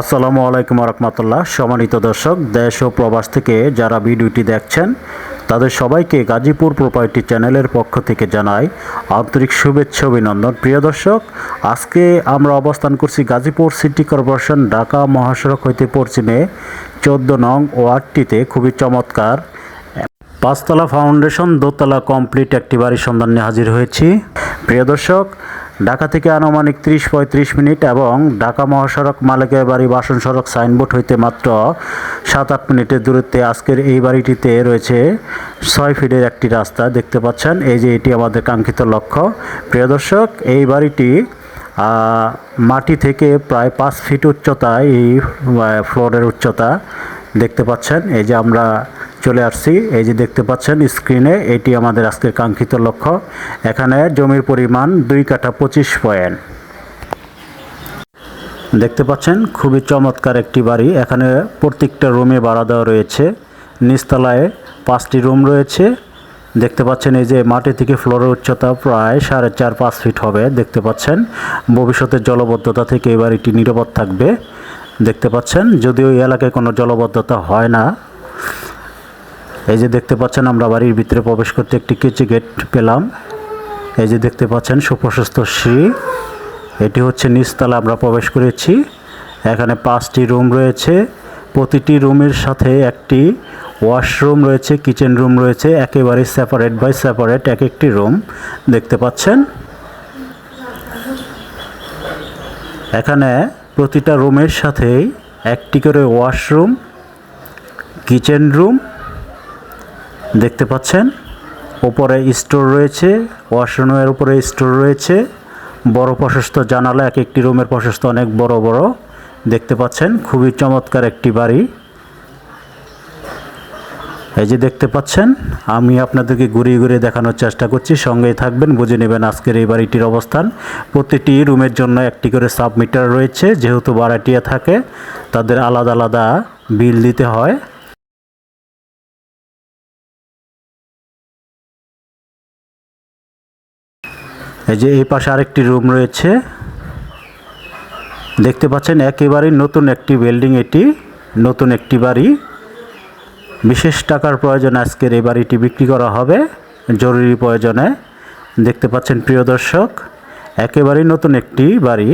আসসালামু আলাইকুম রহমতুল্লাহ সম্মানিত দর্শক, দেশ ও প্রবাস থেকে যারা ভিডিওটি দেখছেন, তাদের সবাইকে গাজীপুর প্রপার্টি চ্যানেলের পক্ষ থেকে জানাই আন্তরিক শুভেচ্ছা অভিনন্দন। প্রিয় দর্শক, আজকে আমরা অবস্থান করছি গাজীপুর সিটি কর্পোরেশন ঢাকা মহাসড়ক হইতে পশ্চিমে চোদ্দ নং ওয়ার্ডটিতে। খুবই চমৎকার। পাঁচতলা ফাউন্ডেশন, দোতলা কমপ্লিট, একটি বাড়ির সন্ধান নিয়ে হাজির হয়েছি। প্রিয় দর্শক ঢাকা থেকে আনুমানিক ত্রিশ পঁয়ত্রিশ মিনিট এবং ঢাকা মহাসড়ক মালিকের বাড়ি বাসন সড়ক সাইনবোর্ড হইতে মাত্র সাত আট মিনিটের দূরত্বে আজকের এই বাড়িটিতে রয়েছে ছয় ফিটের একটি রাস্তা দেখতে পাচ্ছেন। এই যে এটি আমাদের কাঙ্ক্ষিত লক্ষ্য। প্রিয় দর্শক, এই বাড়িটি মাটি থেকে প্রায় পাঁচ ফিট উচ্চতায়, এই ফ্লোরের উচ্চতা দেখতে পাচ্ছেন। এই যে আমরা চলে আসছি। এই যে দেখতে পাচ্ছেন স্ক্রিনে এটি আমাদের আজকের কাঙ্ক্ষিত লক্ষ্য। এখানে জমির পরিমাণ দুই কাঠা পঁচিশ পয়েন্ট। দেখতে পাচ্ছেন, খুবই চমৎকার একটি বাড়ি। এখানে প্রত্যেকটা রুমে ভাড়া দেওয়া রয়েছে। নিচতলায় পাঁচটি রুম রয়েছে। দেখতে পাচ্ছেন, এই যে মাটি থেকে ফ্লোরের উচ্চতা প্রায় সাড়ে চার, পাঁচ ফিট হবে। দেখতে পাচ্ছেন, ভবিষ্যতে জলবদ্ধতা থেকে এই বাড়িটি নিরাপদ থাকবে। দেখতে পাচ্ছেন, যদিও এই এলাকায় কোনো জলবদ্ধতা হয় না। এই যে দেখতে পাচ্ছেন, আমরা বাড়ির ভিতরে প্রবেশ করতে একটি কিচি গেট পেলাম। এই যে দেখতে পাচ্ছেন, সুপ্রশস্ত সিঁড়ি এটি হচ্ছে নিচতলা আমরা প্রবেশ করেছি। এখানে পাঁচটি রুম রয়েছে। প্রতিটি রুমের সাথে একটি ওয়াশরুম রয়েছে, কিচেন রুম রয়েছে, একেবারে সেপারেট বাই সেপারেট এক একটি রুম। দেখতে পাচ্ছেন? এখানে প্রতিটা রুমের সাথেই একটি করে ওয়াশরুম, কিচেন রুম দেখতে পাচ্ছেন? উপরে স্টোর রয়েছে, ওয়াশরুমের উপরে স্টোর রয়েছে, বড় প্রশস্ত জানালা এক একটি রুমের প্রশস্ত অনেক বড় বড়। দেখতে পাচ্ছেন, খুবই চমৎকার একটি বাড়ি। এই যে দেখতে পাচ্ছেন, আমি আপনাদেরকে ঘুরিয়ে ঘুরিয়ে দেখানোর চেষ্টা করছি, সঙ্গেই থাকবেন, বুঝে নেবেন আজকের এই বাড়িটির অবস্থান। প্রতিটি রুমের জন্য একটি করে সাবমিটার রয়েছে, যেহেতু ভাড়াটিয়া থাকে, তাদের আলাদা আলাদা বিল দিতে হয়। এই যে এই পাশে আরেকটি রুম রয়েছে। দেখতে পাচ্ছেন একেবারেই নতুন একটি বিল্ডিং এটি, নতুন একটি বাড়ি। বিশেষ টাকার প্রয়োজন আজকের এই বাড়িটি বিক্রি করা হবে, জরুরি প্রয়োজনে। দেখতে পাচ্ছেন প্রিয় দর্শক একেবারেই নতুন একটি বাড়ি।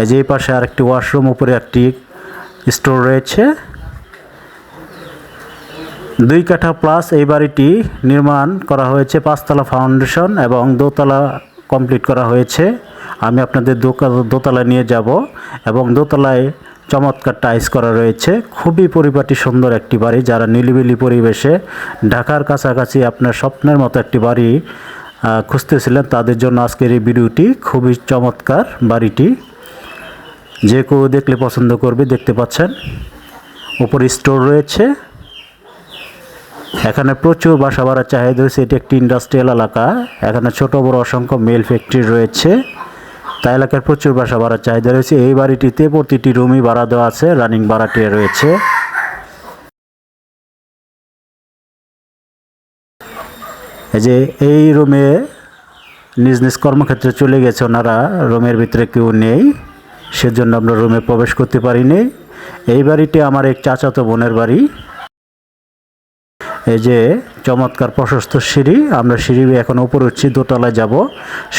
এই যে এই পাশে আরেকটি ওয়াশরুম, উপরে একটি স্টোর রয়েছে। দুই কাঠা প্লাস এই বাড়িটি নির্মাণ করা হয়েছে, পাঁচতলা ফাউন্ডেশন এবং দোতলা কমপ্লিট করা হয়েছে। আমি আপনাদের দোতলায় নিয়ে যাব এবং দোতলায় চমৎকার টাইস করা রয়েছে। খুবই পরিপাটি সুন্দর একটি বাড়ি, যারা নিলিবিলি পরিবেশে ঢাকার কাছাকাছি আপনার স্বপ্নের মতো একটি বাড়ি খুঁজতেছিলেন, তাদের জন্য আজকের এই ভিডিওটি খুবই চমৎকার বাড়িটি। যে কেউ দেখলে পছন্দ করবে, দেখতে পাচ্ছেন। উপরে স্টোর রয়েছে। এখানে প্রচুর বাসা বাড়ার চাহিদা রয়েছে। এটি একটি ইন্ডাস্ট্রিয়াল এলাকা। এখানে ছোট, বড়, অসংখ্য মেল ফ্যাক্টরি রয়েছে। তা এলাকার প্রচুর বাসা বাড়ার চাহিদা রয়েছে। এই বাড়িটিতে প্রতিটি রুমই ভাড়া দেওয়া আছে রানিং ভাড়াটিয়া রয়েছে। এই যে এই রুমে নিজ নিজ কর্মক্ষেত্রে চলে গেছে ওনারা। রুমের ভিতরে কেউ নেই, সেজন্য আমরা রুমে প্রবেশ করতে পারিনি। এই বাড়িটি আমার এক চাচাতো বোনের বাড়ি। এই যে চমৎকার প্রশস্ত সিঁড়ি, আমরা সিঁড়ি এখন উপরে উঠছি, দোতলায় যাব।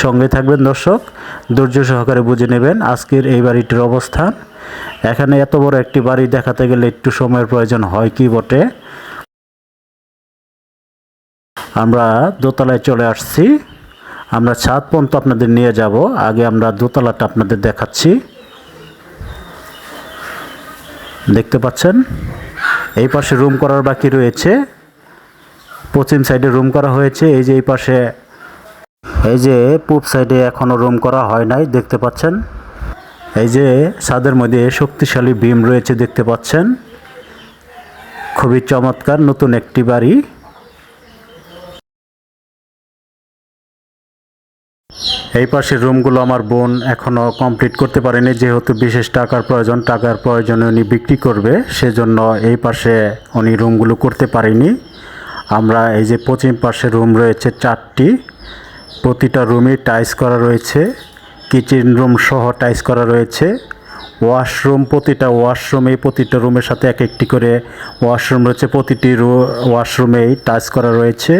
সঙ্গে থাকবেন দর্শক, ধৈর্য সহকারে বুঝে নেবেন আজকের এই বাড়িটির অবস্থান। এখানে এত বড় একটি বাড়ি দেখাতে গেলে একটু সময়ের প্রয়োজন হয় কি বটে? আমরা দোতলায় চলে আসছি। আমরা ছাদ পর্যন্ত আপনাদের নিয়ে যাব। আগে আমরা দোতলাটা আপনাদের দেখাচ্ছি। দেখতে পাচ্ছেন? এই পাশে রুম করার বাকি রয়েছে। পশ্চিম সাইডে রুম করা হয়েছে, এই যে এই পাশে, এই যে পূব সাইডে এখনও রুম করা হয় নাই, দেখতে পাচ্ছেন? এই যে ছাদের মধ্যে শক্তিশালী বিম রয়েছে, দেখতে পাচ্ছেন? খুবই চমৎকার, নতুন একটি বাড়ি। এই পাশের রুমগুলো আমার বোন এখনও কমপ্লিট করতে পারেনি, যেহেতু বিশেষ টাকার প্রয়োজন, টাকার প্রয়োজনে উনি বিক্রি করবে, সেজন্য এই পাশে উনি রুমগুলো করতে পারেনি। আমরা এই যে পশ্চিম পাশে রুম রয়েছে চারটি, প্রতিটা রুমে টাইস করা রয়েছে, কিচেন রুম সহ টাইস করা রয়েছে, ওয়াশরুম, প্রতিটা ওয়াশরুমে, প্রতিটা রুমের সাথে এক একটি করে ওয়াশরুম রয়েছে, প্রতিটি রু ওয়াশরুমেই টাচ করা রয়েছে।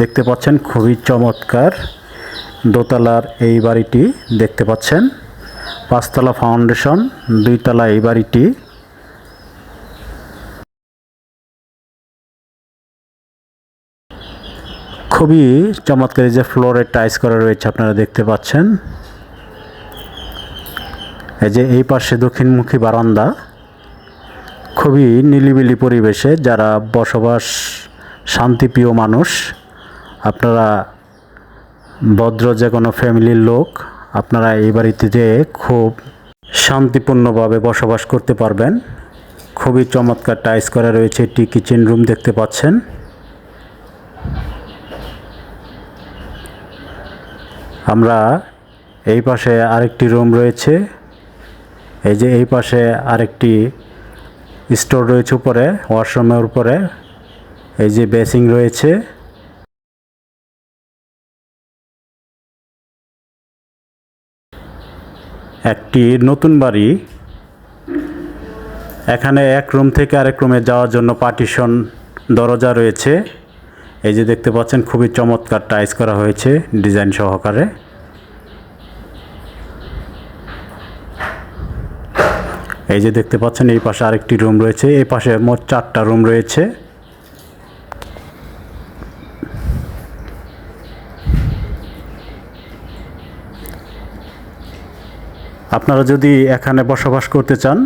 দেখতে পাচ্ছেন খুবই চমৎকার দোতলার এই বাড়িটি, দেখতে পাচ্ছেন। পাঁচতলা ফাউন্ডেশন, দুইতলা এই বাড়িটি। খুবই চমৎকার যে ফ্লোরে টাইস করা রয়েছে, আপনারা দেখতে পাচ্ছেন। এই যে এই পাশে দক্ষিণমুখী বারান্দা, খুবই নিলিবিলি পরিবেশে যারা বসবাস শান্তিপ্রিয় মানুষ, আপনারা ভদ্র যে কোনো ফ্যামিলির লোক, আপনারা এই বাড়িতে খুব শান্তিপূর্ণভাবে বসবাস করতে পারবেন। খুবই চমৎকার টাইস করা রয়েছে, একটি কিচেন রুম দেখতে পাচ্ছেন। আমরা এই পাশে আরেকটি রুম রয়েছে। এই যে এই পাশে আরেকটি স্টোর রয়েছে উপরে, ওয়াশরুমের উপরে। এই যে বেসিং রয়েছে। একটি নতুন বাড়ি। এখানে এক রুম থেকে আরেক রুমে যাওয়ার জন্য পার্টিশন দরজা রয়েছে। এই যে দেখতে পাচ্ছেন, খুবই চমৎকার টাইস করা হয়েছে ডিজাইন সহকারে। এই যে দেখতে পাচ্ছেন, এই পাশে আরেকটি রুম রয়েছে, এই পাশে মোট চারটা রুম রয়েছে। আপনারা যদি এখানে বসবাস করতে চান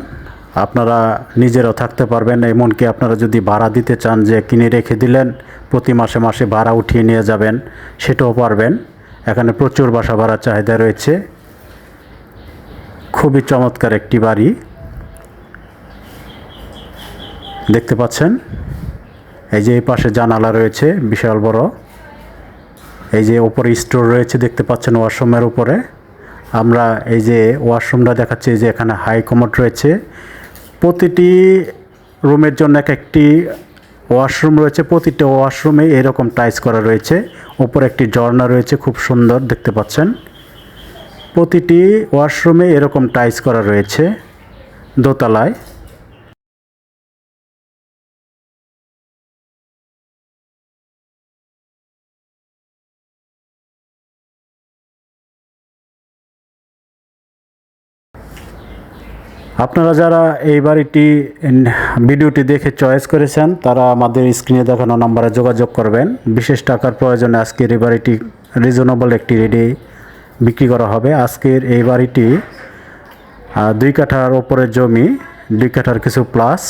আপনারা নিজেরাও থাকতে পারবেন এমনকি আপনারা যদি ভাড়া দিতে চান যে কিনে রেখে দিলেন, প্রতি মাসে মাসে ভাড়া উঠিয়ে নিয়ে যাবেন, সেটাও পারবেন। এখানে প্রচুর বাসা ভাড়ার চাহিদা রয়েছে। খুবই চমৎকার একটি বাড়ি। দেখতে পাচ্ছেন? এই যে এই পাশে জানালা রয়েছে, বিশাল বড়। এই যে ওপরে স্টোর রয়েছে, দেখতে পাচ্ছেন ওয়াশরুমের উপরে। আমরা এই যে ওয়াশরুমটা দেখাচ্ছি যে এখানে হাই কমোড রয়েছে। প্রতিটি রুমের জন্য এক একটি ওয়াশরুম রয়েছে। প্রতিটা ওয়াশরুমে এরকম টাইস করা রয়েছে। ওপরে একটি ঝর্ণা রয়েছে, খুব সুন্দর দেখতে পাচ্ছেন। প্রতিটি ওয়াশরুমে এরকম টাইস করা রয়েছে দোতলায়। আপনারা যারা এই বাড়িটি ভিডিওটি দেখে চয়েস করেছেন, তারা আমাদের স্ক্রিনে দেখানো নাম্বারে যোগাযোগ করবেন। বিশেষ টাকার প্রয়োজনে আজকের এই বাড়িটি রিজনেবল একটি রেডি বিক্রি করা হবে। আজকের এই বাড়িটি দুই কাঠার ওপরের জমি, দুই কাঠার কিছু প্লাস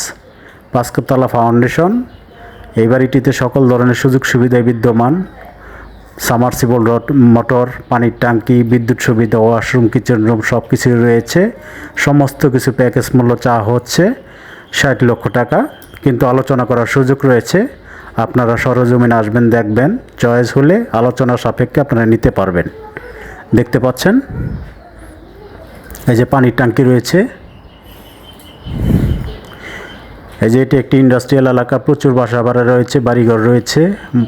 পাঁচতলা ফাউন্ডেশন এই বাড়িটিতে সকল ধরনের সুযোগ সুবিধায় বিদ্যমান। সামারসিবল রড মোটর পানির ট্যাঙ্কি, বিদ্যুৎ সুবিধা ওয়াশরুম কিচেন রুম সব কিছুই রয়েছে। সমস্ত কিছু প্যাকেজ মূল্য চা হচ্ছে, ষাট লক্ষ টাকা। কিন্তু আলোচনা করার সুযোগ রয়েছে। আপনারা সরজমিনে আসবেন, দেখবেন চয়েস হলে আলোচনা সাপেক্ষে আপনারা নিতে পারবেন। দেখতে পাচ্ছেন? এই যে পানির ট্যাঙ্কি রয়েছে। এই যে এটি একটি ইন্ডাস্ট্রিয়াল এলাকা, প্রচুর বাসা ভাড়া রয়েছে, বাড়িঘর রয়েছে,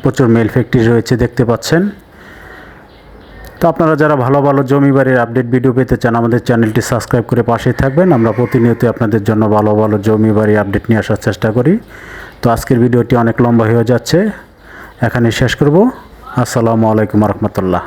প্রচুর মেল ফ্যাক্টরি রয়েছে দেখতে পাচ্ছেন। তো আপনারা যারা ভালো ভালো জমি বাড়ির আপডেট ভিডিও পেতে চান, আমাদের চ্যানেলটি সাবস্ক্রাইব করে পাশেই থাকবেন। আমরা প্রতিনিয়ত আপনাদের জন্য ভালো ভালো জমি বাড়ি আপডেট নিয়ে আসার চেষ্টা করি। তো আজকের ভিডিওটি অনেক লম্বা হয়ে যাচ্ছে। এখানে শেষ করব। আসসালামু আলাইকুম রহমতুল্লাহ।